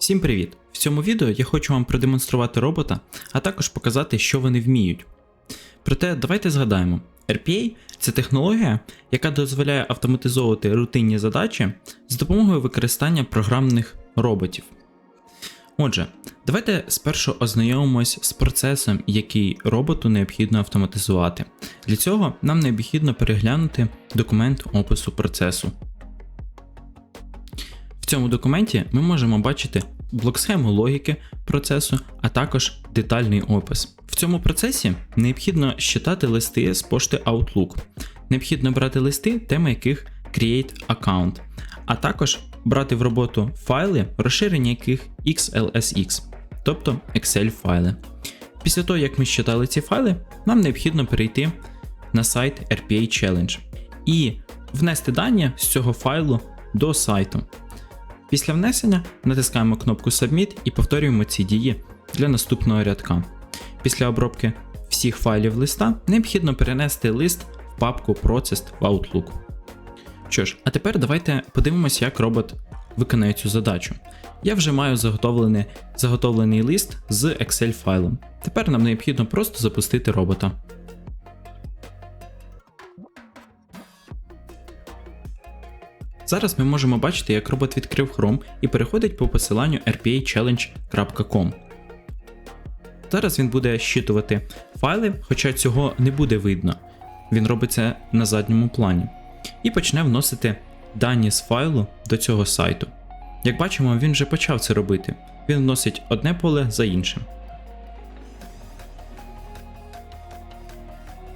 Всім привіт! В цьому відео я хочу вам продемонструвати робота, а також показати, що вони вміють. Проте давайте згадаємо: RPA це технологія, яка дозволяє автоматизовувати рутинні задачі з допомогою використання програмних роботів. Отже, давайте спершу ознайомимось з процесом, який роботу необхідно автоматизувати. Для цього нам необхідно переглянути документ опису процесу. Цьому документі ми можемо бачити блок-схему логіки процесу, а також детальний опис. В цьому процесі необхідно щитати листи з пошти Outlook. Необхідно брати листи, тема яких Create Account, а також брати в роботу файли, розширення яких XLSX, тобто Excel файли. Після того, як ми щитали ці файли, нам необхідно перейти на сайт RPA Challenge і внести дані з цього файлу до сайту. Після внесення натискаємо кнопку Submit і повторюємо ці дії для наступного рядка. Після обробки всіх файлів листа необхідно перенести лист в папку Processed в Outlook. Що ж, а тепер давайте подивимося, як робот виконає цю задачу. Я вже маю заготовлений, заготовлений лист з Excel файлом. Тепер нам необхідно просто запустити робота. Зараз ми можемо бачити, як робот відкрив Chrome і переходить по посиланню rpachallenge.com. Зараз він буде щитувати файли, хоча цього не буде видно. Він робить це на задньому плані. І почне вносити дані з файлу до цього сайту. Як бачимо, він вже почав це робити. Він вносить одне поле за іншим.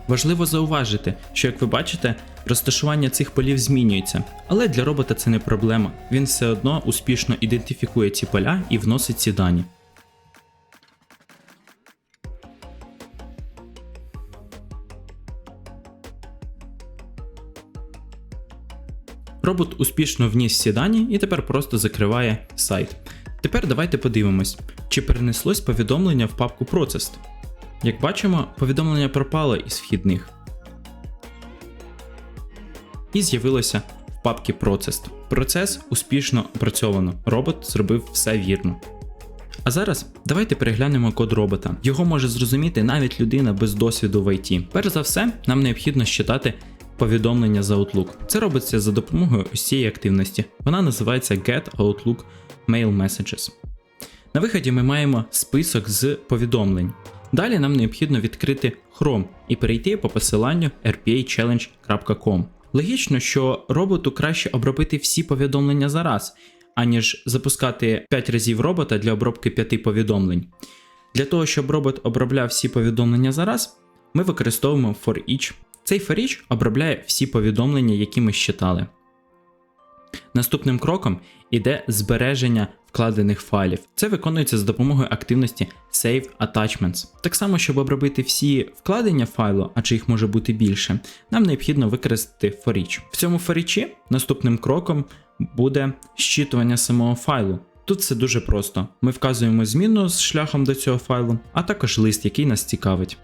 Важливо зауважити, що як ви бачите, розташування цих полів змінюється, але для робота це не проблема. Він все одно успішно ідентифікує ці поля і вносить ці дані. Робот успішно вніс всі дані і тепер просто закриває сайт. Тепер давайте подивимось, чи перенеслось повідомлення в папку Processed. Як бачимо, повідомлення пропало із вхідних. І з'явилося в папці Processed. Процес успішно опрацьовано. Робот зробив все вірно. А зараз давайте переглянемо код робота. Його може зрозуміти навіть людина без досвіду в IT. Перш за все, нам необхідно щитати повідомлення з Outlook. Це робиться за допомогою ось цієї активності. Вона називається Get Outlook Mail Messages. На виході ми маємо список з повідомлень. Далі нам необхідно відкрити Chrome і перейти по посиланню rpachallenge.com. Логічно, що роботу краще обробити всі повідомлення за раз, аніж запускати 5 разів робота для обробки 5 повідомлень. Для того, щоб робот обробляв всі повідомлення за раз, ми використовуємо for each. Цей for each обробляє всі повідомлення, які ми щитали. Наступним кроком іде збереження вкладених файлів. Це виконується за допомогою активності Save Attachments. Так само, щоб обробити всі вкладення файлу, адже їх може бути більше, нам необхідно використати for each. В цьому for each наступним кроком буде щитування самого файлу. Тут все дуже просто. Ми вказуємо зміну з шляхом до цього файлу, а також лист, який нас цікавить.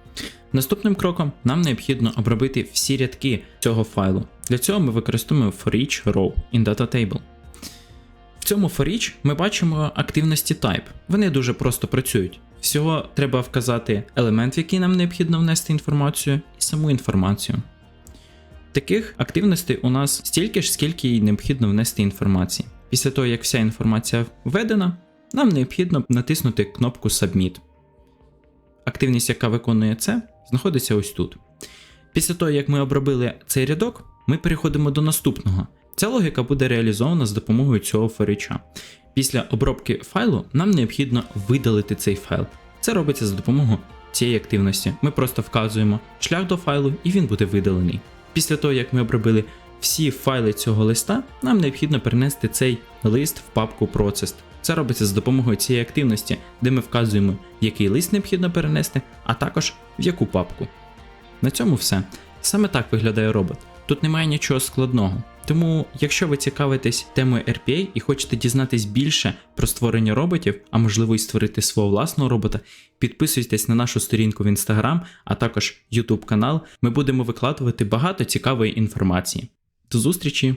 Наступним кроком нам необхідно обробити всі рядки цього файлу. Для цього ми використовуємо for each row in data table. В цьому for each ми бачимо активності type. Вони дуже просто працюють. Всього треба вказати елемент, в який нам необхідно внести інформацію, і саму інформацію. Таких активностей у нас стільки ж, скільки їй необхідно внести інформації. Після того, як вся інформація введена, нам необхідно натиснути кнопку Submit. Активність, яка виконує це, знаходиться ось тут. Після того, як ми обробили цей рядок, ми переходимо до наступного. Ця логіка буде реалізована з допомогою цього форіча. Після обробки файлу нам необхідно видалити цей файл. Це робиться за допомогою цієї активності. Ми просто вказуємо шлях до файлу і він буде видалений. Після того, як ми обробили всі файли цього листа, нам необхідно перенести цей лист в папку Processed. Це робиться за допомогою цієї активності, де ми вказуємо, який лист необхідно перенести, а також в яку папку. На цьому все. Саме так виглядає робот. Тут немає нічого складного. Тому, якщо ви цікавитесь темою RPA і хочете дізнатись більше про створення роботів, а можливо й створити свого власного робота, підписуйтесь на нашу сторінку в Instagram, а також YouTube канал. Ми будемо викладувати багато цікавої інформації. До зустрічі!